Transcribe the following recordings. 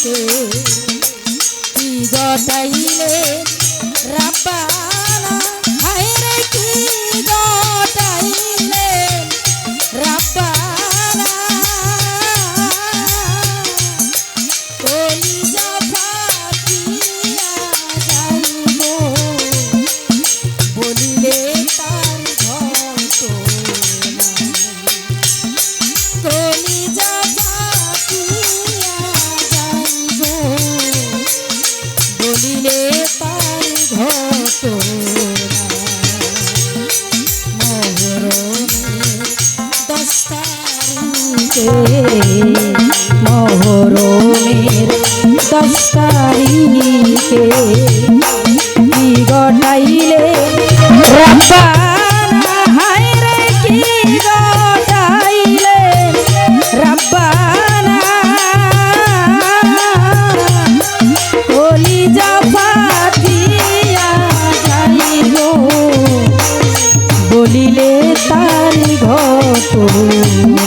কি গটাইলে রাব্বা সপ্তাহীকে বিগটাইলে রাব্বার হায় রে কি গটাইলে রাব্বার কলি জাপাতিয়া যাইল বলিলে তার ঘটনা।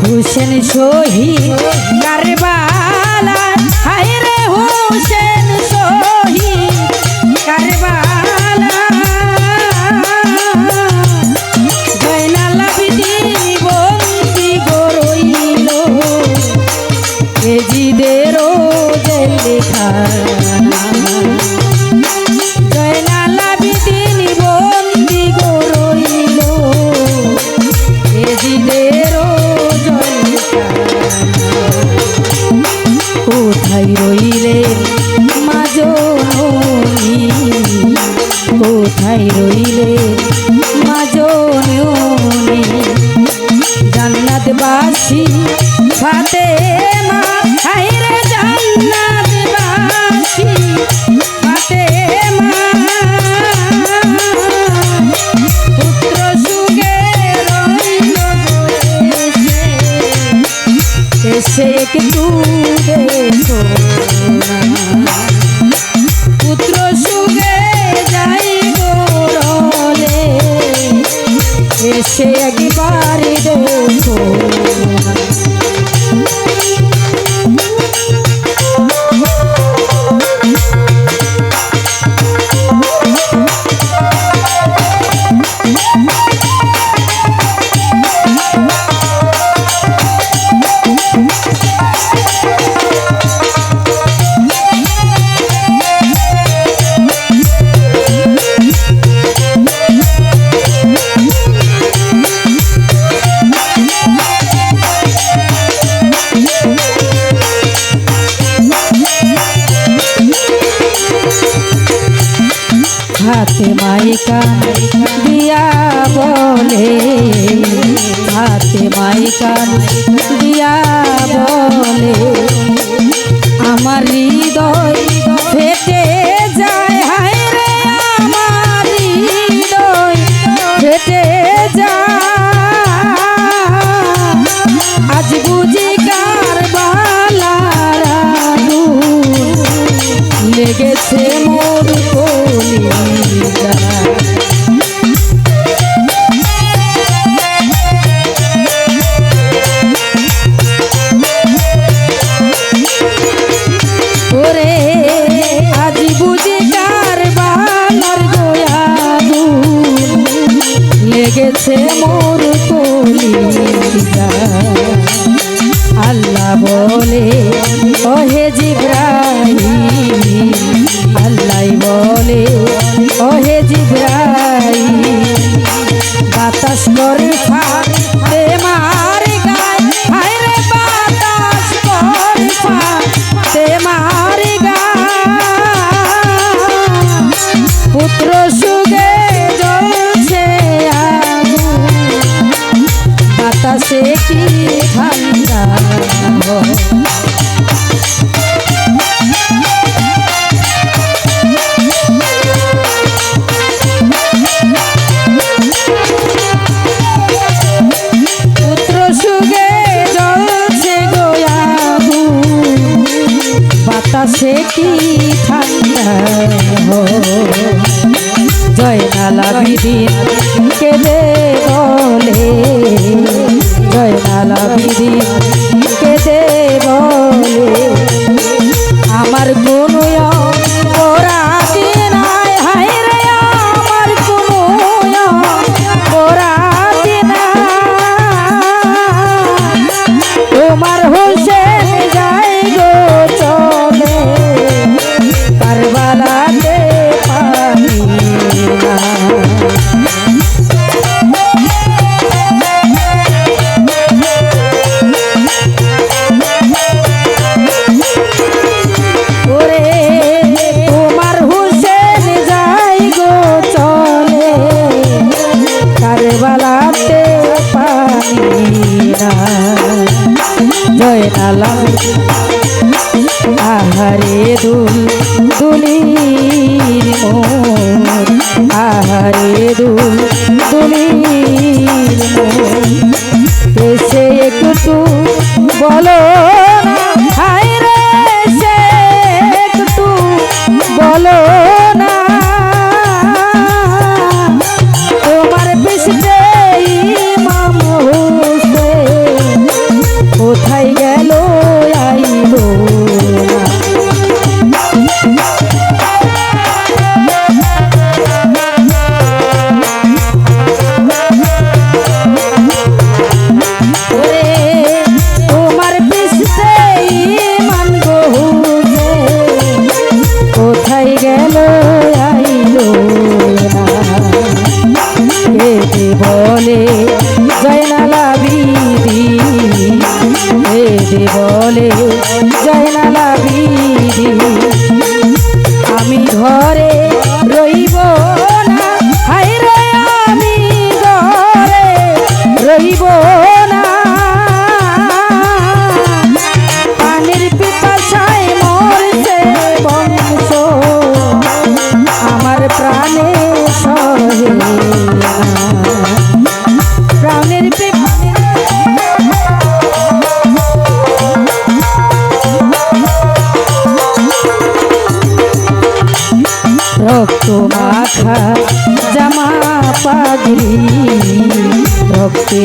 হুসেন শহীদ গারবালা হায় রে হুসেন শহীদ। ভালোবাসি সাথে হাতে মাইকা দিয়া বলে হাতে মাইকা দিয়া বলে আমার হৃদয় ফেটে আছে মোর কলিতা আল্লাহ বলে ওহে জিব্রাহিম আল্লাহ বলে ওহে জিব্রাহিম বাতাস করে মা সে কি ঠান্ডা জয় নালা বিদিন কেবে সালাম আহারে দুল দুলির আহারে দুল বলে জয়নালা বিধি। আমি ঘরে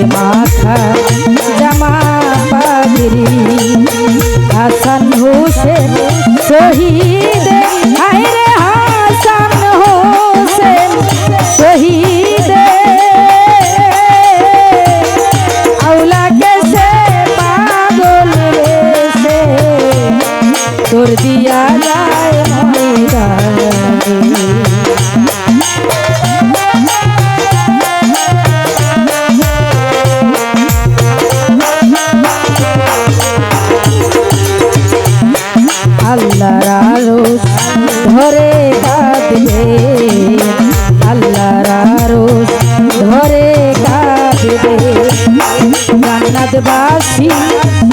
মাথা জামা পাগরি হাসান হোসেন শহীদ Yeah.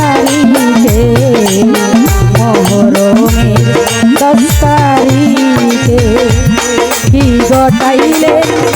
বলে